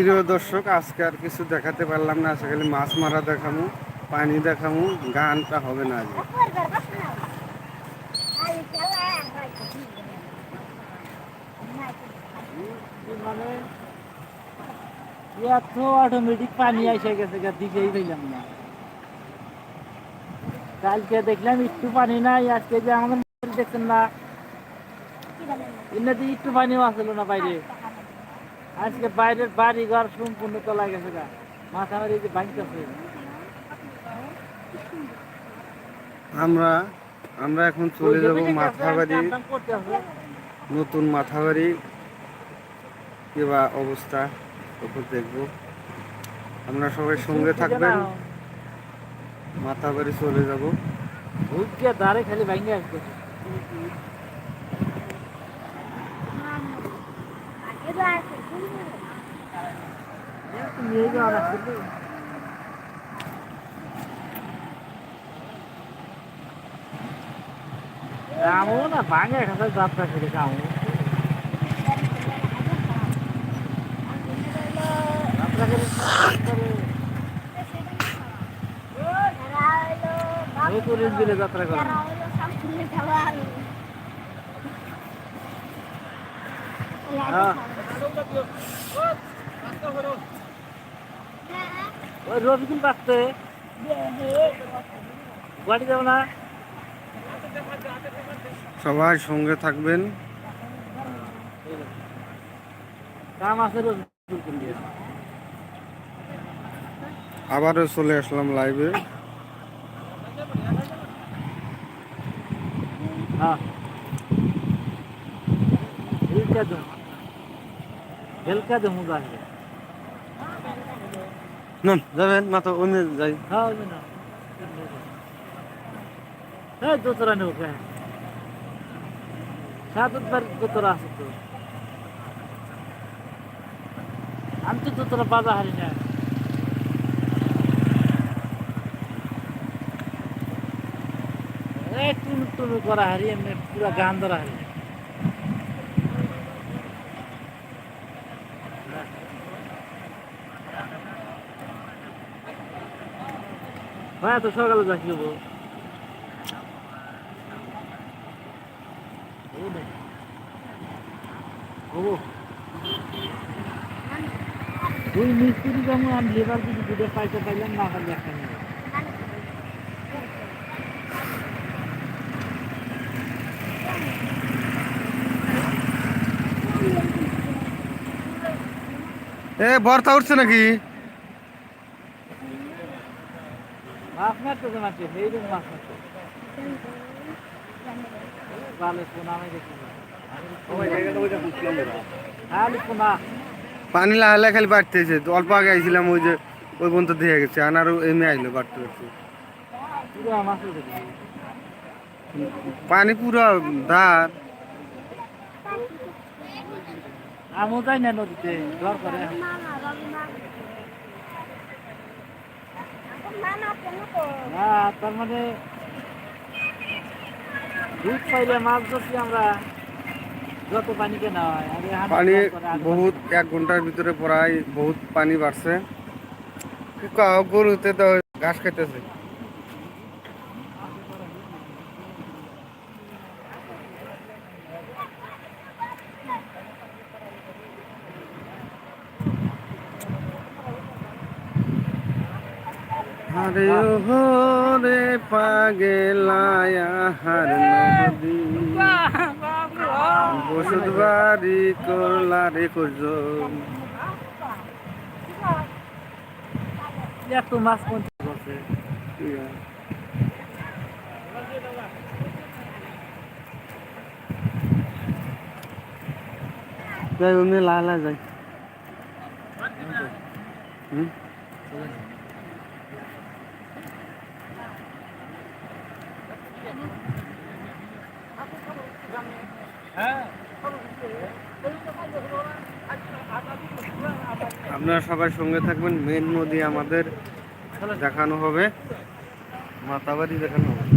প্রিয় দর্শক, আজকে আর কিছু দেখাতে পারলাম না। আজকে মাছ মারা দেখামু পানি দেখামু গানটা হবে না আজকে। এত অটোমেটিক পানি গেছে দিকেই না। কালকে দেখলাম একটু পানি নাই, আজকে যে দেখছেন না। এমনিতে একটু পানিও আসলো না বাইরে। আজকে বাইরের বাড়ি ঘর সম্পূর্ণ তলা গেছে গা। মাথা মারি যে ভাঙতেছে। আমরা আমরা এখন চলে যাব মাথাবাড়ি নতুন মাথাবাড়ি কিবা অবস্থা তখন দেখব। আমরা সবাই সঙ্গে থাকবেন। মাথাবাড়ি চলে যাব। ভুজিয়া দাঁড়ে খালি ভাঙে আসবে। নিয়ে যাওয়া রাখছে কামও না ভাঙে খাতে যাত্রা করে কামও যাত্রা ওই বাঁচতে গাড়ি যাব না। সবাই সঙ্গে থাকবেন। কাম আছে আবারও চলে আসলাম লাইভে হ্যাঁ। হেলকা দম হেলকা নন যাবেন মাথা অন্য যাই হ্যাঁ না হ্যাঁ দোতরা নেব কে সাতবার দোতরা আছে তো আমি তো দোতরা বাজা হারি না টুনু টুনু করা হারি এমনি পুরা গান ধরা হারি ভাই তো সকালে যাচ্ছি যাব ওই মিস্ত্রি যেমন আমি লেবার যদি দুটো পয়সা পাইলাম না পারলে একটা নেই এ বর্তা উঠছে নাকি? মাছ মারতে তো মারছে সেই জন্য মাছ মারছে ভালো পোনা খালি লাগালে খালি বাড়তেছে। অল্প আগে আইছিলাম ওই যে ওই পর্যন্ত দিয়ে গেছে। আনারও এমনি আইলো বাড়তে বাড়তে। পানি পুরো ধার। আমিও যাই না নদীতে করে। না তার মানে দুধ পাইলে মাছ ধরছি আমরা। যত পানি কেনা হয় পানি বহুত এক ঘণ্টার ভিতরে প্রায় বহুত পানি বাড়ছে। গরুতে তো ঘাস খেতেছে আরে ওহো রে পাগেলায়া হার নদী। বসত বাড়ি করলা রে করজ এত মাছ করছে যাই অমনি লালা যাই। হুম? আপনারা সবাই সঙ্গে থাকবেন। মেন নদী আমাদের দেখানো হবে। মাতাবাড়ি দেখানো হবে।